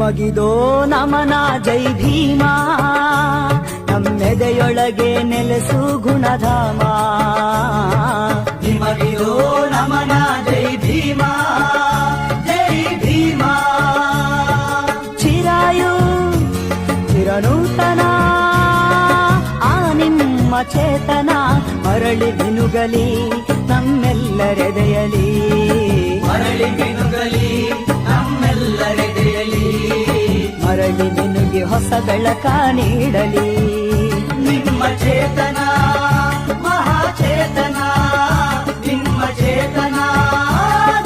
ನಿಮಗಿದೋ ನಮನ ಜೈ ಭೀಮ ನಮ್ಮೆದೆಯೊಳಗೆ ನೆಲೆಸು ಗುಣಧಾಮ ನಿಮಗಿದೋ ನಮನ ಜೈ ಭೀಮ ಜೈ ಭೀಮ ಚಿರಾಯು ಚಿರನೂತನ ಆ ನಿಮ್ಮ ಚೇತನ ಮರಳಿ ಮಿನುಗಲಿ ಬೆಳಕ ನೀಡಲಿ ನಿಮ್ಮ ಚೇತನ ಮಹಾಚೇತನ ನಿಮ್ಮ ಚೇತನ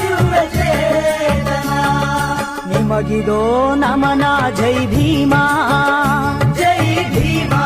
ದಿವ್ಯ ಚೇತನ ನಿಮಗಿದೋ ನಮನ ಜೈ ಭೀಮಾ ಜೈ ಭೀಮಾ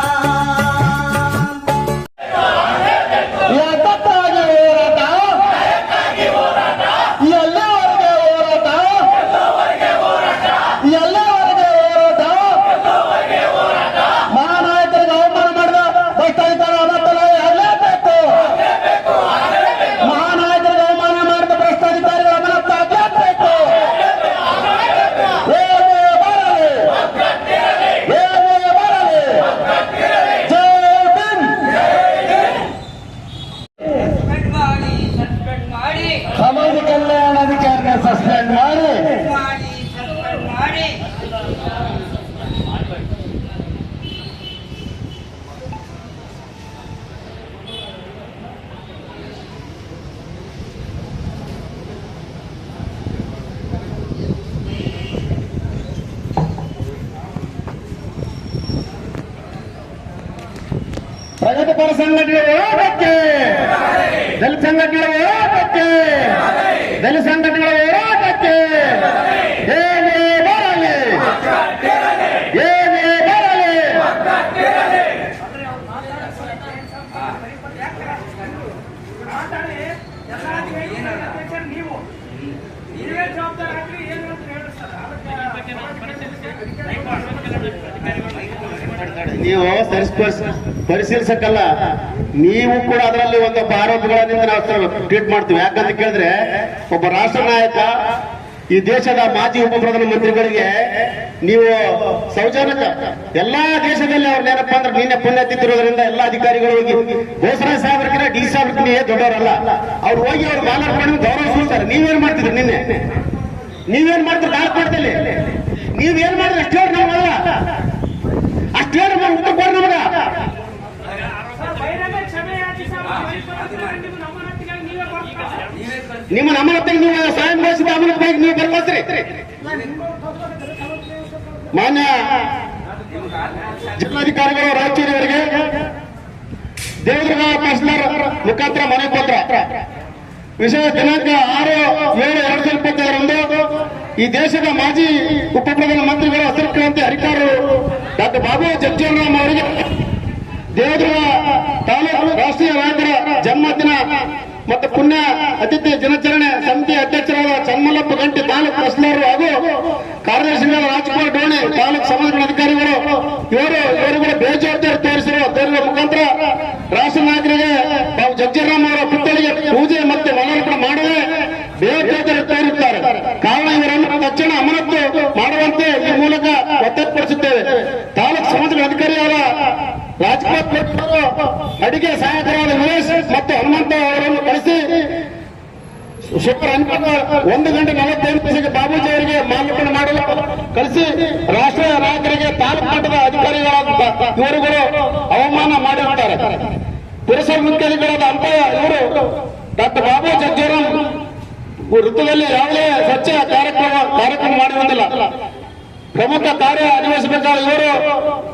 ಪ್ರಗತಿಪರ ಸಂಘಟನೆಗಳ ಹೋರಾಟಕ್ಕೆ ದಲಿತ ಸಂಘಟನೆಗಳ ಹೋರಾಟಕ್ಕೆ ದಲಿತ ಸಂಘಟನೆಗಳ ಹೋರಾಟಕ್ಕೆ ಏನೇ ಬರಲಿ ಏನೇ ಬರಲಿ ನೀವು. ಪರಿಸ್ ಪರಿಶೀಲಿಸಕ್ಕಲ್ಲ ನೀವು ಕೂಡ ಅದರಲ್ಲಿ ಒಂದು ಆರೋಪಗಳನ್ನ ನಾವು ಟ್ರೀಟ್ ಮಾಡ್ತೀವಿ. ಯಾಕಂತ ಕೇಳಿದ್ರೆ ಒಬ್ಬ ರಾಷ್ಟ್ರ ನಾಯಕ ಈ ದೇಶದ ಮಾಜಿ ಉಪ ಪ್ರಧಾನಮಂತ್ರಿಗಳಿಗೆ ನೀವು ಸೌಜನ್ಯ ಎಲ್ಲಾ ದೇಶದಲ್ಲಿ ಅವ್ರನ್ನೇನಪ್ಪ ಅಂದ್ರೆ ನಿನ್ನೆ ಪುಣ್ಯ ತಿದ್ದಿರೋದ್ರಿಂದ ಎಲ್ಲಾ ಅಧಿಕಾರಿಗಳು ಹೋಗಿ ಬೋಸರಾಜ್ ಸಾಹೇಬ್ರಕ್ಕಿಂತ ಡಿ ಸಾಹೇಬ್ರಕ್ಕಿಂತ ದೊಡ್ಡವರಲ್ಲ. ಅವ್ರು ಹೋಗಿ ಅವ್ರ ಗೌರವ ಗೌರವಿಸ್ತಾರೆ ನೀವೇನ್ ಮಾಡ್ತಿದ್ರಿ ನಿನ್ನೆ? ನೀವೇನ್ ಮಾಡಿದ್ರು ನಾಲ್ಕು ಮಾಡ್ತಲ್ಲಿ ನೀವೇನ್ ಮಾಡಿದ್ರೆ? ಅಷ್ಟೇ ನಿಮ್ಮ ನಮ್ಮನತ್ತೆ ನೀವು ಸ್ವಯಂ ಘೋಷಿತ ಅಮನವಾಗಿ ನೀವು ಬರ್ಬಸ್ರಿ ಮಾನ್ಯ ಜಿಲ್ಲಾಧಿಕಾರಿಗಳು ರಾಯಚೂರಿಯವರಿಗೆ ದೇವದುರ್ಗ ಕೌನ್ಸಿಲರ್ ಮುಖಾಂತರ ಮನೆ ಪತ್ರ. ವಿಶೇಷ ದಿನಾಂಕ ಆರು ಏಳು ಎರಡ್ ಸಾವಿರದ ಇಪ್ಪತ್ತೈದರಂದು ಈ ದೇಶದ ಮಾಜಿ ಉಪ ಪ್ರಧಾನಮಂತ್ರಿಗಳು ಹಸಿರು ಕ್ರಾಂತಿ ಅಧಿಕಾರರು ಡಾಕ್ಟರ್ ಬಾಬು ಜಗಜೀವನರಾಮ್ ಅವರಿಗೆ ದೇವದುರ್ಗ ತಾಲೂಕು ರಾಷ್ಟ್ರೀಯ ನಾಯಕರ ಜನ್ಮದಿನ ಮತ್ತು ಪುಣ್ಯ ಅತಿಥಿ ದಿನಾಚರಣೆ ಸಮಿತಿ ಅಧ್ಯಕ್ಷರಾದ ಚನ್ನಮಲ್ಲಪ್ಪ ಗಂಟಿ, ತಾಲೂಕು ತಹಸೀಲ್ದಾರರು ಹಾಗೂ ಕಾರ್ಯದರ್ಶಿಗಳಾದ ರಾಜ್ಕುಮಾರ್ ಡೋಣಿ, ತಾಲೂಕು ಸಮಾಜಗಳ ಅಧಿಕಾರಿಗಳು. ಇವರು ಇವರುಗಳ ಬೇಜವಾಬ್ದಾರಿ ತೋರಿಸಿರುವ ದೇವರ ಮುಖಾಂತರ ರಾಷ್ಟ್ರ ನಾಯಕರಿಗೆ ತಾವು ಜಗ್ಜಿರಾಮ್ ಅವರ ಪುತ್ಥಳಿಗೆ ಪೂಜೆ ಮತ್ತು ಮಾಲಾರ್ಪಣೆ ಮಾಡದೆ ಬೇಜವಾಬ್ದಾರಿ ತೋರಿಸುತ್ತಾರೆ ಕಾರಣ ಇವರನ್ನು ತಕ್ಷಣ ಅಮಾನತು ಮಾಡುವಂತೆ ಈ ಮೂಲಕ ಒತ್ತಡಪಡಿಸುತ್ತೇವೆ ತಾಲೂಕು ಸಮಾಜಗಳ ಅಧಿಕಾರಿಯಾದ ರಾಜ್ಕುಮಾರ್ ಅಡಿಗೆ ಸಹಾಯಕರಾದ ವಿರೇಶ್ ಮತ್ತು ಹನುಮಂತ ಶುಕ್ರ ಹನ್ನೊಂದು ಒಂದು ಗಂಟೆ ನಲವತ್ತೈದು ನಿಮಿಷಕ್ಕೆ ಬಾಬೂಜಿ ಅವರಿಗೆ ಮಾಲಾರ್ಪಣೆ ಮಾಡಲು ಕಳಿಸಿ. ರಾಷ್ಟ್ರೀಯ ನಾಯಕರಿಗೆ ತಾಲೂಕು ಮಟ್ಟದ ಅಧಿಕಾರಿಗಳಾದ ಇವರುಗಳು ಅವಮಾನ ಮಾಡಿರುತ್ತಾರೆ. ಪುರಸಭೆ ಮುಖ್ಯಗಳಾದ ಅಂತ ಇವರು ಡಾಕ್ಟರ್ ಬಾಬು ಜಗ್ಜೀರಾಮ್ ವೃತ್ತದಲ್ಲಿ ಯಾವುದೇ ಸ್ವಚ್ಛ ಕಾರ್ಯಕ್ರಮ ಕಾರ್ಯಕ್ರಮ ಮಾಡಿರುವುದಿಲ್ಲ ಪ್ರಮುಖ ಕಾರ್ಯ ನಿರ್ವಹಿಸಬೇಕಾದ ಇವರು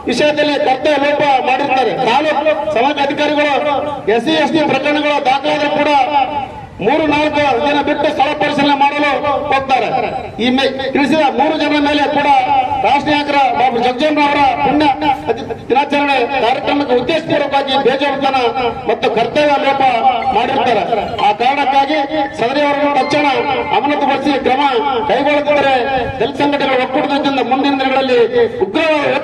ವಿಷಯದಲ್ಲಿ ಕರ್ತವ್ಯ ಲೋಪ ಮಾಡಿರ್ತಾರೆ. ತಾಲೂಕು ಸಮಾಜ ಅಧಿಕಾರಿಗಳು, ಎಸ್ಸಿ, ಎಸ್ಟಿ ಪ್ರಕರಣಗಳು ದಾಖಲಾದರೂ ಕೂಡ ಮೂರು ನಾಲ್ಕು ಜನ ಬಿಟ್ಟು ಸ್ಥಳ ಪರಿಶೀಲನೆ ಮಾಡಲು ಹೋಗ್ತಾರೆ. ಈ ತಿಳಿಸಿದ ಮೂರು ಜನರ ಮೇಲೆ ಕೂಡ ರಾಷ್ಟ್ರೀಯ ಡಾಕ್ಟರ್ ಜಗಜೇಂದ್ರ ಅವರ ಪುಣ್ಯ ದಿನಾಚರಣೆ ಕಾರ್ಯಕ್ರಮಕ್ಕೆ ಉದ್ದೇಶಪೂರ್ವಕವಾಗಿ ಬೇಜವರ್ತನ ಮತ್ತು ಕರ್ತವ್ಯ ಲೋಪ ಮಾಡಿರ್ತಾರೆ. ಆ ಕಾರಣಕ್ಕಾಗಿ ಸದರಿಯವರನ್ನು ತಕ್ಷಣ ಅಮಾನತುಗೊಳಿಸಿ ಕ್ರಮ ಕೈಗೊಳ್ಳದಿದ್ದರೆ ದಲಿತ ಸಂಘಟನೆಗಳ ಒಕ್ಕೂಟದಿಂದ ಮುಂದಿನ ದಿನಗಳಲ್ಲಿ ಉಗ್ರವಾದ